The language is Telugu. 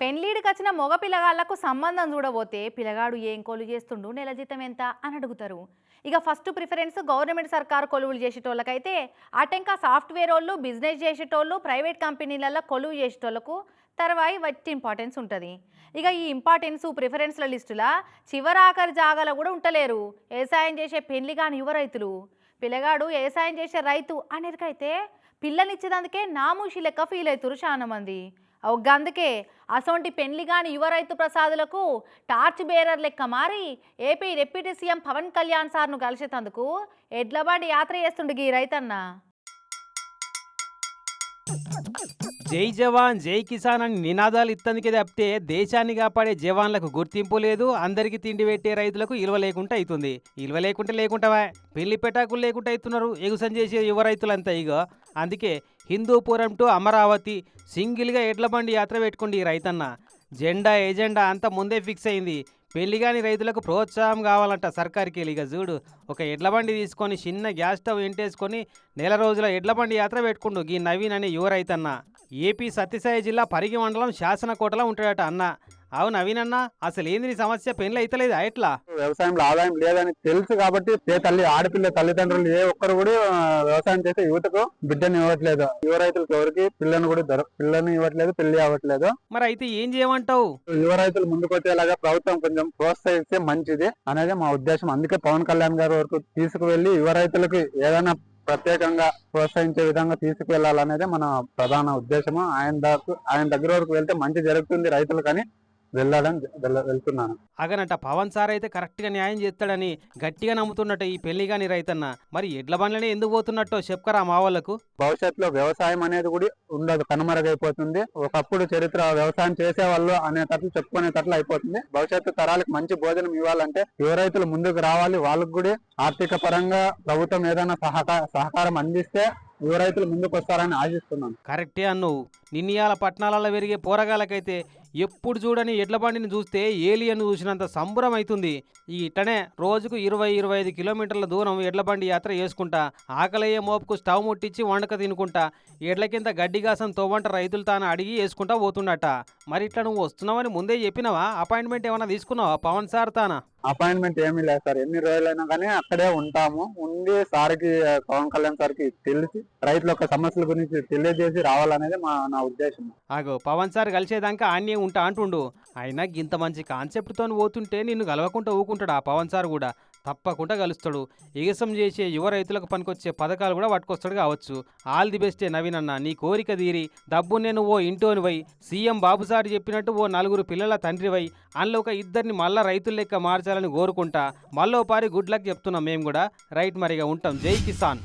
పెళ్ళిడికి వచ్చిన మగ పిల్లగాళ్ళకు సంబంధం చూడబోతే పిల్లగాడు ఏం కొలు చేస్తుండు నెల జీతం ఎంత అని అడుగుతారు. ఇక ఫస్ట్ ప్రిఫరెన్స్ గవర్నమెంట్ సర్కారు కొలువులు చేసేటోళ్ళకైతే అటెంకా సాఫ్ట్వేర్ వాళ్ళు బిజినెస్ చేసేటోళ్ళు ప్రైవేట్ కంపెనీలలో కొలువు చేసేటోళ్ళకు తర్వాయి వచ్చి ఇంపార్టెన్స్ ఉంటుంది. ఇక ఈ ఇంపార్టెన్స్ ప్రిఫరెన్స్ల లిస్టులా చివరాఖరి జాగాలో కూడా ఉండలేరు వ్యవసాయం చేసే పెళ్ళి కాని యువ రైతులు. పిల్లగాడు వ్యవసాయం చేసే రైతు అనేరికైతే పిల్లనిచ్చేదందుకే నామూషి లెక్క ఫీల్ అవుతారు చాలామంది. అందుకే అసొంటి పెళ్ళి కాని యువ రైతు ప్రసాదులకు టార్చ్ బేరర్ లెక్క మారి AP deputy CM Pawan Kalyan సార్ను కలిసేటందుకు ఎడ్లబండి యాత్ర చేస్తుండు ఈ రైతన్న. జై జవాన్ జై కిసాన్ అని నినాదాలు ఇత్తందుకే తప్పితే దేశాన్ని కాపాడే జవాన్లకు గుర్తింపు లేదు అందరికీ తిండి పెట్టే రైతులకు ఇలువ లేకుండా అవుతుంది ఇలువ లేకుంటే లేకుంటావా? పెళ్ళి పెటాకులు లేకుండా అవుతున్నారు ఎగుసం చేసే యువ రైతులంతా ఇగో. అందుకే హిందూపురం టు అమరావతి సింగిల్గా ఎడ్ల బండి యాత్ర పెట్టుకోండి ఈ రైతన్న. జెండా ఎజెండా అంతా ముందే ఫిక్స్ అయింది. పెళ్ళి కాని రైతులకు ప్రోత్సాహం కావాలంట సర్కార్కి ఇక చూడు ఒక ఎడ్ల బండి తీసుకొని చిన్న గ్యాస్ స్టవ్ ఎంటేసుకొని నెల రోజుల ఎడ్ల బండి యాత్ర పెట్టుకుండు. ఈ నవీన్ అనే యువ రైతన్న ఏపీ సత్యసాయి జిల్లా పరిగి మండలం శాసనకోటలో ఉంటాడట అన్న. అవును నవీన్ అన్న అసలు ఏంది సమస్య? పెళ్ళి అయితలేదా? ఎట్లా? వ్యవసాయంలో ఆదాయం లేదని తెలుసు కాబట్టి ఏ తల్లి ఆడపిల్ల తల్లిదండ్రులు ఏ ఒక్కరు కూడా వ్యవసాయం చేసే యువతకు బిడ్డను ఇవ్వట్లేదు. యువ రైతులకు ఎవరికి? పిల్లని కూడా దొర పిల్లని ఇవ్వట్లేదు పెళ్ళి అవ్వట్లేదు. మరి అయితే ఏం చేయమంటావు? యువ రైతులు ముందుకు వచ్చేలాగా ప్రభుత్వం కొంచెం ప్రోత్సహిస్తే మంచిది అనేది మా ఉద్దేశం. అందుకే పవన్ కళ్యాణ్ గారి వరకు తీసుకువెళ్ళి యువ రైతులకు ఏదైనా ప్రత్యేకంగా ప్రోత్సహించే విధంగా తీసుకువెళ్ళాలనేదే మన ప్రధాన ఉద్దేశము. ఆయన ఆయన దగ్గర వరకు వెళ్తే మంచి జరుగుతుంది రైతులు కానీ వెళ్ళాలని వెళ్ళ- వెళ్తున్నాను. అగనంట పవన్ సార్ అయితే కరెక్ట్గా న్యాయం చేస్తాడని గట్టిగా నమ్ముతున్నట్టు ఈ పెళ్ళి కాని రైతన్న. మరి ఎడ్ల బండ్లనే ఎందుకు పోతున్నట్టో చెప్పుకరా మా వాళ్ళకు. భవిష్యత్తులో వ్యవసాయం అనేది కూడా ఉండదు కనుమరుగైపోతుంది. ఒకప్పుడు చరిత్ర వ్యవసాయం చేసేవాళ్ళు అనేటట్లు చెప్పుకునేటట్లు అయిపోతుంది. భవిష్యత్తు తరాలకు మంచి భోజనం ఇవ్వాలంటే యువ రైతులు ముందుకు రావాలి వాళ్ళకు కూడా ఆర్థిక పరంగా ప్రభుత్వం ఏదైనా సహకార సహకారం అందిస్తే యువ రైతులు ముందుకు వస్తారని ఆశిస్తున్నాను. కరెక్టే అన్నావు. నిన్నయాల పట్టణాలలో పెరిగే పోరగాళ్ళకైతే ఎప్పుడు చూడని ఎడ్ల బండిని చూస్తే ఏలియన్ చూసినంత సంబరం అవుతుంది ఈ ఇట్టనే రోజుకు ఇరవై ఇరవై ఐదు కిలోమీటర్ల దూరం ఎడ్ల బండి యాత్ర చేసుకుంటా ఆకలయ్యే మోపుకు స్టవ్ ముట్టించి వండక తినుకుంటా ఎడ్ల కింద గడ్డి గాసం తోవంట రైతులు తాను అడిగి వేసుకుంటా పోతుండట మరి ఇట్లా నువ్వు వస్తున్నావని ముందే చెప్పినావా? అపాయింట్మెంట్ ఏమైనా తీసుకున్నావా? పవన్ సార్ తానా? అపాయింట్మెంట్ ఏమీ లేదు సార్. ఎన్ని రోజులైనా కానీ అక్కడే ఉంటాము. ఉండి సార్కి పవన్ కళ్యాణ్ సార్కి తెలిసి రైతుల యొక్క సమస్యల గురించి తెలియజేసి రావాలనేది మా నా ఉద్దేశం ఆగో పవన్ సార్ కలిసేదాకా ఆన్నే ఉంటా అంటుండు. అయినా ఇంత మంచి కాన్సెప్ట్తో పోతుంటే నిన్ను కలవకుండా ఊకుంటాడు ఆ పవన్ సార్ కూడా. తప్పకుండా కలుస్తాడు ఎగసం చేసే యువ రైతులకు పనికొచ్చే పథకాలు కూడా పట్టుకొస్తాడు కావచ్చు. ఆల్ ది బెస్టే నవీన్ అన్న నీ కోరిక తీరి. డబ్బు నేను ఓ ఇంటోనివై సీఎం బాబు సార్ చెప్పినట్టు ఓ నలుగురు పిల్లల తండ్రివై అందులో ఒక ఇద్దరిని మళ్ళా రైతుల లెక్క మార్చాలని కోరుకుంటా. మళ్ళోపారి గుడ్ లక్ చెప్తున్నాం మేము కూడా. రైట్ మరిగా ఉంటాం. జై కిసాన్.